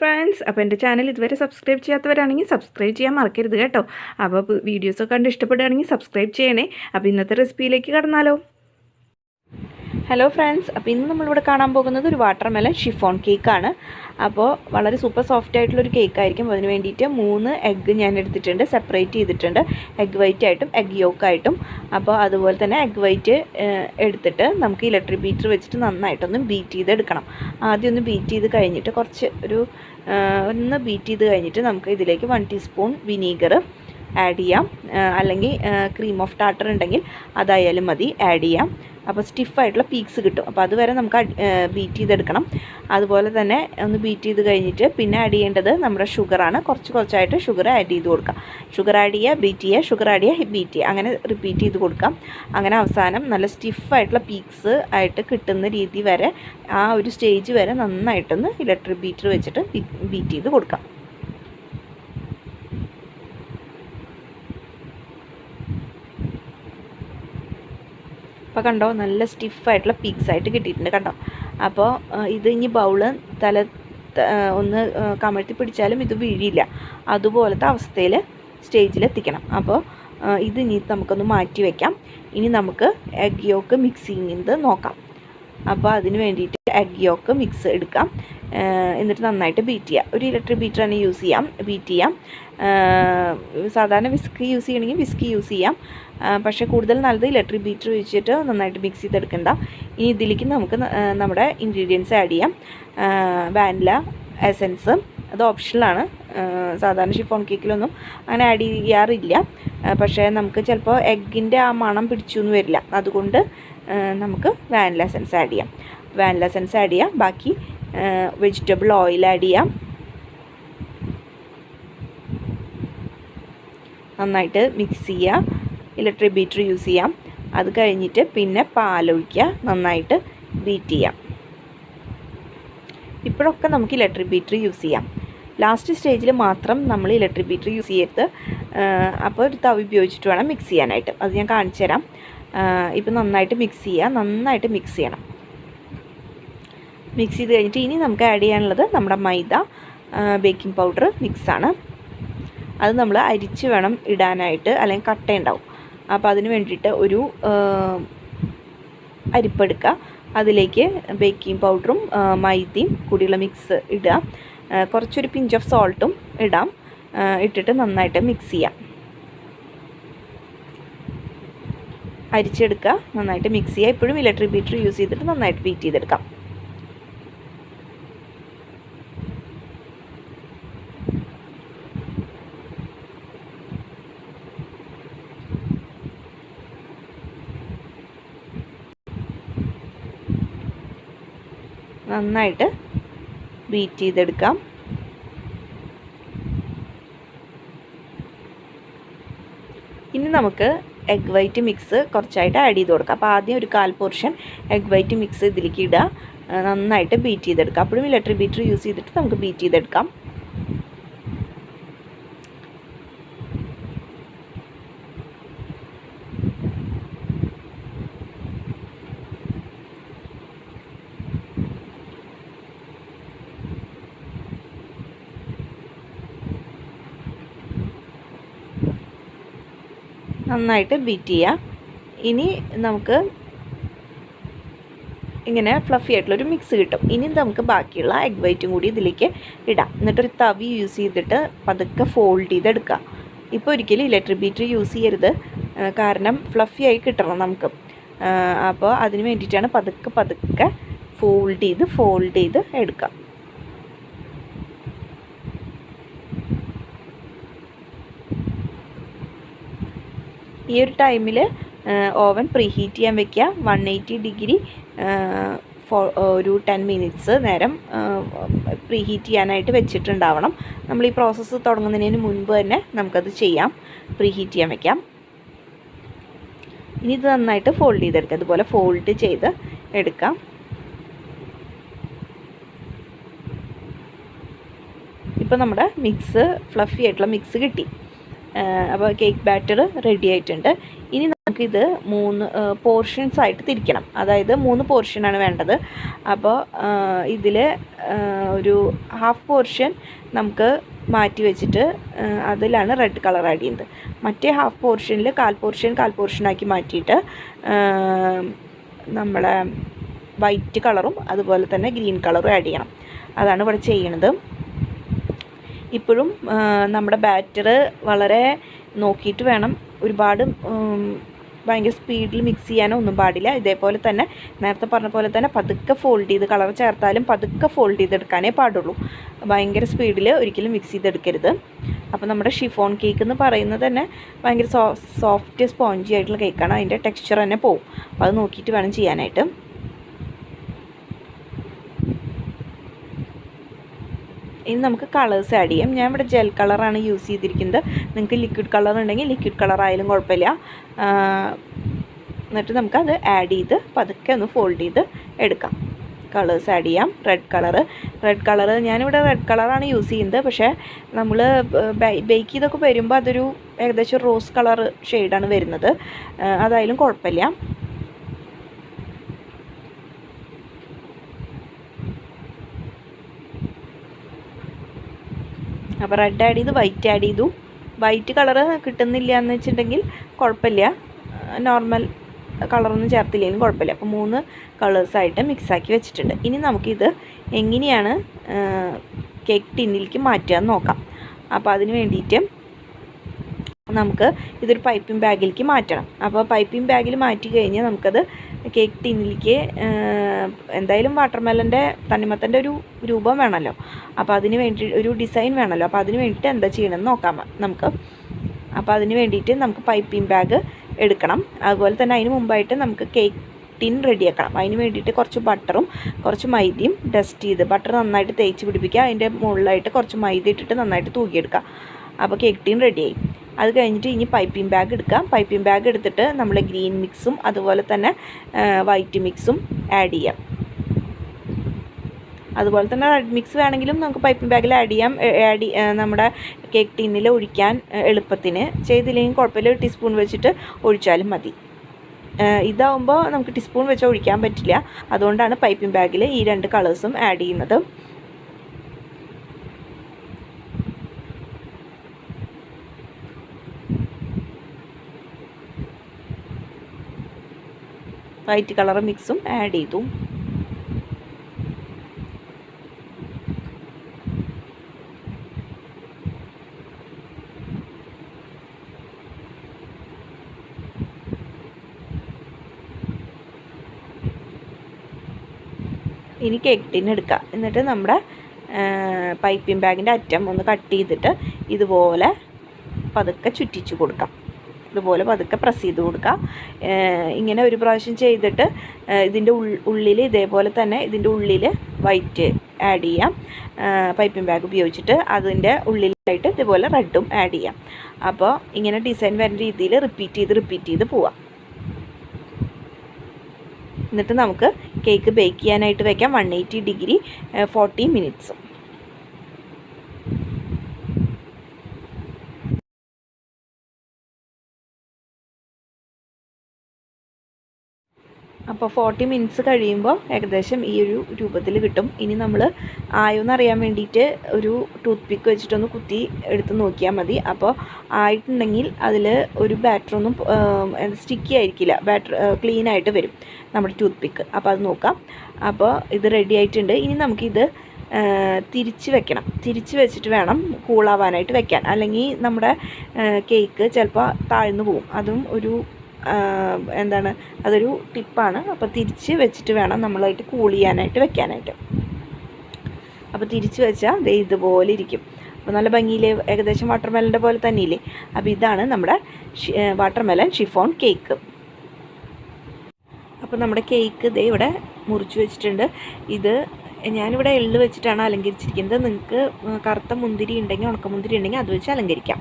Friends അപ്പോൾ എന്റെ channel ഇതുവരെ സബ്സ്ക്രൈബ് ചെയ്യാത്തവരാണെങ്കിൽ സബ്സ്ക്രൈബ് ചെയ്യാൻ മറക്കരുത് കേട്ടോ. അപ്പോൾ വീഡിയോസൊക്കെ കണ്ട് ഇഷ്ടപ്പെടുകയാണെങ്കിൽ സബ്സ്ക്രൈബ് ചെയ്യണേ. അപ്പോൾ ഇന്നത്തെ റെസിപ്പിയിലേക്ക് കടന്നാലോ? ഹലോ ഫ്രണ്ട്സ് അപ്പോൾ ഇന്ന് നമ്മളിവിടെ കാണാൻ പോകുന്നത് ഒരു വാട്ടർ മെലൺ ഷിഫോൺ കേക്കാണ് അപ്പോൾ വളരെ സൂപ്പർ സോഫ്റ്റ് ആയിട്ടുള്ളൊരു കേക്കായിരിക്കും അതിന് വേണ്ടിയിട്ട് മൂന്ന് എഗ്ഗ് ഞാൻ എടുത്തിട്ടുണ്ട്. സെപ്പറേറ്റ് ചെയ്തിട്ടുണ്ട്. എഗ്ഗ് വൈറ്റ് ആയിട്ടും എഗ് യോക്കായിട്ടും അപ്പോൾ അതുപോലെ തന്നെ എഗ്ഗ് വൈറ്റ് എടുത്തിട്ട് നമുക്ക് ഇലക്ട്രിക് ബീറ്റർ വെച്ചിട്ട് നന്നായിട്ടൊന്ന് ബീറ്റ് ചെയ്തെടുക്കണം. ആദ്യം ഒന്ന് ബീറ്റ് ചെയ്ത് കഴിഞ്ഞിട്ട് കുറച്ച് ഒരു ഒന്ന് ബീറ്റ് ചെയ്ത് കഴിഞ്ഞിട്ട് നമുക്ക് ഇതിലേക്ക് വൺ ടീസ്പൂൺ വിനീഗർ ആഡ് ചെയ്യാം. അല്ലെങ്കിൽ ക്രീം ഓഫ് ടാട്ടർ ഉണ്ടെങ്കിൽ അതായാലും മതി ആഡ് ചെയ്യാം. അപ്പോൾ സ്റ്റിഫായിട്ടുള്ള പീക്സ് കിട്ടും. അപ്പോൾ അതുവരെ നമുക്ക് ബീറ്റ് ചെയ്തെടുക്കണം. അതുപോലെ തന്നെ ഒന്ന് ബീറ്റ് ചെയ്ത് കഴിഞ്ഞിട്ട് പിന്നെ ആഡ് ചെയ്യേണ്ടത് നമ്മുടെ ഷുഗറാണ് കുറച്ച് കുറച്ചായിട്ട് ഷുഗർ ആഡ് ചെയ്ത് കൊടുക്കാം. ഷുഗർ ആഡ് ചെയ്യുക ബീറ്റ് ചെയ്യുക ഷുഗർ ആഡ് ചെയ്യുക ബീറ്റ് ചെയ്യുക. അങ്ങനെ റിപ്പീറ്റ് ചെയ്ത് കൊടുക്കാം. അങ്ങനെ അവസാനം നല്ല സ്റ്റിഫായിട്ടുള്ള പീക്സ് ആയിട്ട് കിട്ടുന്ന രീതി വരെ ആ ഒരു സ്റ്റേജ് വരെ നന്നായിട്ടൊന്ന് ഇലക്ട്രിക് ബീറ്റർ വെച്ചിട്ട് ബീറ്റ് ചെയ്ത് കൊടുക്കാം. അപ്പോൾ കണ്ടോ നല്ല സ്റ്റിഫായിട്ടുള്ള പീക്സ് ആയിട്ട് കിട്ടിയിട്ടുണ്ട് കണ്ടോ? അപ്പോൾ ഇത് ഇനി ബൗൾ തല ഒന്ന് കമഴ്ത്തി പിടിച്ചാലും ഇത് വീഴില്ല അതുപോലത്തെ അവസ്ഥയിൽ സ്റ്റേജിൽ എത്തിക്കണം. അപ്പോൾ ഇത് ഇനി നമുക്കൊന്ന് മാറ്റി വയ്ക്കാം ഇനി നമുക്ക് എഗ് യോക്ക് മിക്സിങ്ങിന്റെ നോക്കാം. അപ്പോൾ അതിന് വേണ്ടിയിട്ട് എഗ് യോക്ക് മിക്സ് എടുക്കാം. എന്നിട്ട് നന്നായിട്ട് ബീറ്റ് ചെയ്യാം. ഒരു ഇലക്ട്രിക് ബീറ്റർ തന്നെ യൂസ് ചെയ്യാം ബീറ്റ് ചെയ്യാം. സാധാരണ വിസ്ക് യൂസ് ചെയ്യണമെങ്കിൽ വിസ്ക് യൂസ് ചെയ്യാം. പക്ഷേ കൂടുതൽ നല്ലത് ഇലക്ട്രിക് ബീറ്റർ വെച്ചിട്ട് നന്നായിട്ട് മിക്സ് ചെയ്തെടുക്കണ്ട. ഇനി ഇതിലേക്ക് നമുക്ക് നമ്മുടെ ഇൻഗ്രീഡിയൻസ് ആഡ് ചെയ്യാം. വാനില എസൻസ് അത് ഓപ്ഷണലാണ് സാധാരണ ഷിഫോൺ കേക്കിലൊന്നും അങ്ങനെ ആഡ് ചെയ്യാറില്ല. പക്ഷേ നമുക്ക് ചിലപ്പോൾ എഗ്ഗിന്റെ ആ മണം പിടിച്ചു എന്ന് വരില്ല. അതുകൊണ്ട് നമുക്ക് വാനില എസൻസ് ആഡ് ചെയ്യാം. വാനില എസൻസ് ആഡ് ചെയ്യാം. ബാക്കി വെജിറ്റബിൾ ഓയിൽ ആഡ് ചെയ്യാം. നന്നായിട്ട് മിക്സ് ചെയ്യുക ഇലക്ട്രിക് ബീറ്റർ യൂസ് ചെയ്യാം. അത് കഴിഞ്ഞിട്ട് പിന്നെ പാലൊഴിക്കുക. നന്നായിട്ട് ബീറ്റ് ചെയ്യാം. ഇപ്പോഴൊക്കെ നമുക്ക് ഇലക്ട്രിക് ബീറ്റർ യൂസ് ചെയ്യാം. ലാസ്റ്റ് സ്റ്റേജിൽ മാത്രം നമ്മൾ ഇലക്ട്രിക് ബീറ്റർ യൂസ് ചെയ്യരുത്. അപ്പോൾ ഒരു തവി ഉപയോഗിച്ചിട്ട് വേണം മിക്സ് ചെയ്യാനായിട്ട്. അത് ഞാൻ കാണിച്ചു തരാം ഇപ്പം നന്നായിട്ട് മിക്സ് ചെയ്യുക. നന്നായിട്ട് മിക്സ് ചെയ്യണം. മിക്സ് ചെയ്ത് കഴിഞ്ഞിട്ട് ഇനി നമുക്ക് ആഡ് ചെയ്യാനുള്ളത് നമ്മുടെ മൈദ ബേക്കിംഗ് പൗഡർ മിക്സാണ് അത് നമ്മൾ അരിച്ച് വേണം ഇടാനായിട്ട് അല്ലെങ്കിൽ കട്ടയുണ്ടാവും അപ്പോൾ അതിന് വേണ്ടിയിട്ട് ഒരു അരിപ്പെടുക്കുക അതിലേക്ക് ബേക്കിംഗ് പൗഡറും മൈദയും കൂടിയുള്ള മിക്സ് ഇടുക. കുറച്ചൊരു പിഞ്ച് ഓഫ് സോൾട്ടും ഇടാം. ഇട്ടിട്ട് നന്നായിട്ട് മിക്സ് ചെയ്യാം. അരിച്ചെടുക്കുക. നന്നായിട്ട് മിക്സ് ചെയ്യുക. ഇപ്പോഴും ഇലക്ട്രിക് ബീറ്റർ യൂസ് ചെയ്തിട്ട് നന്നായിട്ട് ബീറ്റ് ചെയ്തെടുക്കാം. നന്നായിട്ട് ബീറ്റ് ചെയ്തെടുക്കാം. ഇനി നമുക്ക് എഗ് വൈറ്റ് മിക്സ് കുറച്ചായിട്ട് ആഡ് ചെയ്ത് കൊടുക്കുക. അപ്പോൾ ആദ്യം ഒരു കാൽ പോർഷൻ എഗ് വൈറ്റ് മിക്സ് ഇതിലേക്ക് ഇടുക. നന്നായിട്ട് ബീറ്റ് ചെയ്തെടുക്കുക. അപ്പോഴും ഇലക്ട്രിക് ബീറ്റർ യൂസ് ചെയ്തിട്ട് നമുക്ക് ബീറ്റ് ചെയ്തെടുക്കാം. നന്നായിട്ട് ബീറ്റ് ചെയ്യുക ഇനി നമുക്ക് ഇങ്ങനെ ഫ്ലഫി ആയിട്ടുള്ളൊരു മിക്സ് കിട്ടും. ഇനി നമുക്ക് ബാക്കിയുള്ള എഗ് വൈറ്റും കൂടി ഇതിലേക്ക് ഇടാം. എന്നിട്ടൊരു തവി യൂസ് ചെയ്തിട്ട് പതുക്കെ ഫോൾഡ് ചെയ്തെടുക്കുക. ഇപ്പോൾ ഒരിക്കലും ഇലക്ട്രിക് ബീറ്റർ യൂസ് ചെയ്യരുത്. കാരണം ഫ്ലഫി ആയി കിട്ടണം നമുക്ക്. അപ്പോൾ അതിന് വേണ്ടിയിട്ടാണ് പതുക്കെ പതുക്കെ ഫോൾഡ് ചെയ്ത് ഫോൾഡ് ചെയ്ത് എടുക്കുക. ഈ ഒരു ടൈമിൽ ഓവൻ പ്രീഹീറ്റ് ചെയ്യാൻ വെക്കുക. വൺ എയ്റ്റി ഡിഗ്രി ഫോ ഒരു ടെൻ മിനിറ്റ്സ് നേരം പ്രീഹീറ്റ് ചെയ്യാനായിട്ട് വെച്ചിട്ടുണ്ടാവണം. നമ്മൾ ഈ പ്രോസസ്സ് തുടങ്ങുന്നതിന് മുൻപ് തന്നെ നമുക്കത് ചെയ്യാം. പ്രീഹീറ്റ് ചെയ്യാൻ വെക്കാം. ഇനി ഇത് നന്നായിട്ട് ഫോൾഡ് ചെയ്തെടുക്കുക അതുപോലെ ഫോൾഡ് ചെയ്ത് എടുക്കാം. ഇപ്പോൾ നമ്മുടെ മിക്സ് ഫ്ലഫി ആയിട്ടുള്ള മിക്സ് കിട്ടി. അപ്പോൾ കേക്ക് ബാറ്റർ റെഡി ആയിട്ടുണ്ട്. ഇനി നമുക്കിത് മൂന്ന് പോർഷൻസ് ആയിട്ട് തിരിക്കണം. അതായത് മൂന്ന് പോർഷനാണ് വേണ്ടത്. അപ്പോൾ ഇതിൽ ഒരു ഹാഫ് പോർഷൻ നമുക്ക് മാറ്റി വെച്ചിട്ട് അതിലാണ് റെഡ് കളർ ആഡ് ചെയ്യുന്നത്. മറ്റേ ഹാഫ് പോർഷനിൽ കാൽ പോർഷൻ കാൽ പോർഷനാക്കി മാറ്റിയിട്ട് നമ്മളെ വൈറ്റ് കളറും അതുപോലെ തന്നെ ഗ്രീൻ കളറും ആഡ് ചെയ്യണം. അതാണ് ഇവിടെ ചെയ്യണത്. ഇപ്പോഴും നമ്മുടെ ബാറ്റർ വളരെ നോക്കിയിട്ട് വേണം ഒരുപാട് ഭയങ്കര സ്പീഡിൽ മിക്സ് ചെയ്യാനോ ഒന്നും പാടില്ല. ഇതേപോലെ തന്നെ നേരത്തെ പറഞ്ഞ പോലെ തന്നെ പതുക്കെ ഫോൾഡ് ചെയ്ത് കളർ ചേർത്താലും പതുക്കെ ഫോൾഡ് ചെയ്തെടുക്കാനേ പാടുള്ളൂ. ഭയങ്കര സ്പീഡിൽ ഒരിക്കലും മിക്സ് ചെയ്തെടുക്കരുത്. അപ്പോൾ നമ്മുടെ ഷിഫോൺ കേക്ക് എന്ന് പറയുന്നത് തന്നെ ഭയങ്കര സോഫ്റ്റ് സ്പോഞ്ചി ആയിട്ടുള്ള കേക്കാണ് അതിന്റെ ടെക്സ്ചർ തന്നെ പോവും. അപ്പോൾ അത് നോക്കിയിട്ട് വേണം ചെയ്യാനായിട്ട്. ഇനി നമുക്ക് കളേഴ്സ് ആഡ് ചെയ്യാം. ഞാൻ ഇവിടെ ജെൽ കളറാണ് യൂസ് ചെയ്തിരിക്കുന്നത്. നിങ്ങൾക്ക് ലിക്വിഡ് കളർ ഉണ്ടെങ്കിൽ ലിക്വിഡ് കളർ ആയാലും കുഴപ്പമില്ല. എന്നിട്ട് നമുക്കത് ആഡ് ചെയ്ത് പതുക്കെ ഒന്ന് ഫോൾഡ് ചെയ്ത് എടുക്കാം. കളേഴ്സ് ആഡ് ചെയ്യാം. റെഡ് കളറ് റെഡ് കളറ് ഞാനിവിടെ റെഡ് കളറാണ് യൂസ് ചെയ്യുന്നത്. പക്ഷേ നമ്മൾ ബേക്ക് ചെയ്തൊക്കെ വരുമ്പോൾ അതൊരു ഏകദേശം റോസ് കളർ ഷെയ്ഡാണ് വരുന്നത്. അതായാലും കുഴപ്പമില്ല. അപ്പോൾ റെഡ് ആഡ് ചെയ്തു വൈറ്റ് ആഡ് ചെയ്തു. വൈറ്റ് കളറ് കിട്ടുന്നില്ല എന്ന് വെച്ചിട്ടുണ്ടെങ്കിൽ കുഴപ്പമില്ല. നോർമൽ കളറൊന്നും ചേർത്തില്ലെങ്കിലും കുഴപ്പമില്ല. അപ്പോൾ മൂന്ന് കളേഴ്സായിട്ട് മിക്സാക്കി വെച്ചിട്ടുണ്ട്. ഇനി നമുക്കിത് എങ്ങനെയാണ് കേക്ക് ടിന്നിലേക്ക് മാറ്റുക നോക്കാം. അപ്പോൾ അതിന് വേണ്ടിയിട്ട് നമുക്ക് ഇതൊരു പൈപ്പിംഗ് ബാഗിലേക്ക് മാറ്റണം. അപ്പോൾ പൈപ്പിംഗ് ബാഗിൽ മാറ്റി കഴിഞ്ഞാൽ നമുക്കത് കേക്ക് ടിന്നിലേക്ക് എന്തായാലും വാട്ടർമെലന്റെ തണ്ണിമത്തന്റെ ഒരു രൂപം വേണമല്ലോ. അപ്പോൾ അതിന് വേണ്ടി ഒരു ഡിസൈൻ വേണമല്ലോ. അപ്പോൾ അതിന് വേണ്ടിയിട്ട് എന്താ ചെയ്യണമെന്ന് നോക്കാം നമുക്ക്. അപ്പോൾ അതിന് വേണ്ടിയിട്ട് നമുക്ക് പൈപ്പിംഗ് ബാഗ് എടുക്കണം. അതുപോലെ തന്നെ അതിന് മുമ്പായിട്ട് നമുക്ക് കേക്ക് ടിൻ റെഡിയാക്കണം അതിന് വേണ്ടിയിട്ട് കുറച്ച് ബട്ടറും കുറച്ച് മൈദയും ഡസ്റ്റ് ചെയ്ത് ബട്ടർ നന്നായിട്ട് തേച്ച് പിടിപ്പിക്കുക. അതിന്റെ മുകളിലായിട്ട് കുറച്ച് മൈദ ഇട്ടിട്ട് നന്നായിട്ട് തൂക്കിയെടുക്കുക അപ്പോൾ കേക്ക് ടിൻ റെഡിയായി അത് കഴിഞ്ഞിട്ട് ഇനി പൈപ്പിംഗ് ബാഗ് എടുക്കാം. പൈപ്പിംഗ് ബാഗ് എടുത്തിട്ട് നമ്മൾ ഗ്രീൻ മിക്സും അതുപോലെ തന്നെ വൈറ്റ് മിക്സും ആഡ് ചെയ്യാം. അതുപോലെ തന്നെ റെഡ് മിക്സ് വേണമെങ്കിലും നമുക്ക് പൈപ്പിംഗ് ബാഗിൽ ആഡ് ചെയ്യാം. ആഡ് നമ്മുടെ കേക്ക് ടീനിൽ ഒഴിക്കാൻ എളുപ്പത്തിന്. ചെയ്തില്ലെങ്കിൽ കുഴപ്പമില്ല. ഒരു ടീസ്പൂൺ വെച്ചിട്ട് ഒഴിച്ചാലും മതി. ഇതാവുമ്പോൾ നമുക്ക് ടീസ്പൂൺ വെച്ച് ഒഴിക്കാൻ പറ്റില്ല. അതുകൊണ്ടാണ് പൈപ്പിംഗ് ബാഗിൽ ഈ രണ്ട് കളേഴ്സും ആഡ് ചെയ്യുന്നത്. വൈറ്റ് കളർ മിക്സും ആഡ് ചെയ്തു. ഇനി കേക്ക് എടുക്കാം. എന്നിട്ട് നമ്മുടെ പൈപ്പിംഗ് ബാഗിന്റെ അറ്റം ഒന്ന് കട്ട് ചെയ്തിട്ട് ഇതുപോലെ പതുക്കെ ചുറ്റിച്ചു കൊടുക്കാം. ഇതുപോലെ പതുക്കെ പ്രസ് ചെയ്ത് കൊടുക്കുക ഇങ്ങനെ ഒരു പ്രാവശ്യം ചെയ്തിട്ട് ഇതിന്റെ ഉള്ളിൽ ഇതേപോലെ തന്നെ ഇതിന്റെ ഉള്ളിൽ വൈറ്റ് ആഡ് ചെയ്യാം. പൈപ്പിംഗ് ബാഗ് ഉപയോഗിച്ചിട്ട് അതിന്റെ ഉള്ളിലായിട്ട് ഇതുപോലെ റെഡും ആഡ് ചെയ്യാം. അപ്പോൾ ഇങ്ങനെ ഡിസൈൻ വരുന്ന രീതിയിൽ റിപ്പീറ്റ് ചെയ്ത് റിപ്പീറ്റ് ചെയ്ത് പോവാം. എന്നിട്ട് നമുക്ക് കേക്ക് ബേക്ക് ചെയ്യാനായിട്ട് വയ്ക്കാം വൺ എയ്റ്റി ഡിഗ്രി ഫോർട്ടി മിനിറ്റ്സും അപ്പോൾ ഫോർട്ടി മിനിറ്റ്സ് കഴിയുമ്പോൾ ഏകദേശം ഈ ഒരു രൂപത്തിൽ കിട്ടും. ഇനി നമ്മൾ ആയോന്ന് അറിയാൻ വേണ്ടിയിട്ട് ഒരു ടൂത്ത് പിക്ക് വെച്ചിട്ടൊന്ന് കുത്തി എടുത്ത് നോക്കിയാൽ മതി. അപ്പോൾ ആയിട്ടുണ്ടെങ്കിൽ അതിൽ ഒരു ബാറ്ററൊന്നും സ്റ്റിക്കി ആയിരിക്കില്ല. ബാറ്റർ ക്ലീൻ ആയിട്ട് വരും നമ്മുടെ ടൂത്ത് പിക്ക് അപ്പോൾ അത് നോക്കാം. അപ്പോൾ ഇത് റെഡി ആയിട്ടുണ്ട്. ഇനി നമുക്കിത് തിരിച്ച് വെക്കണം. തിരിച്ച് വെച്ചിട്ട് വേണം കൂളാവാനായിട്ട് വെക്കാൻ. അല്ലെങ്കിൽ നമ്മുടെ കേക്ക് ചിലപ്പോൾ താഴ്ന്നു പോകും അതും ഒരു എന്താണ് അതൊരു ടിപ്പാണ്. അപ്പോൾ തിരിച്ച് വെച്ചിട്ട് വേണം നമ്മളായിട്ട് കൂൾ ചെയ്യാനായിട്ട് വെക്കാനായിട്ട്. അപ്പോൾ തിരിച്ച് വെച്ചാൽ ദേ ഇതുപോലെ ഇരിക്കും. അപ്പോൾ നല്ല ഭംഗിയിൽ ഏകദേശം വാട്ടർമെലന്റെ പോലെ തന്നെ ഇല്ലേ അപ്പോൾ ഇതാണ് നമ്മുടെ വാട്ടർമെലൻ ഷിഫോൺ കേക്ക് അപ്പോൾ നമ്മുടെ കേക്ക് ദേ ഇവിടെ മുറിച്ച് വെച്ചിട്ടുണ്ട്. ഇത് ഞാനിവിടെ എള്ള് വെച്ചിട്ടാണ് അലങ്കരിച്ചിരിക്കുന്നത്. നിങ്ങൾക്ക് കറുത്ത മുന്തിരി ഉണ്ടെങ്കിൽ ഉണക്കമുന്തിരി ഉണ്ടെങ്കിൽ അത് വെച്ച് അലങ്കരിക്കാം.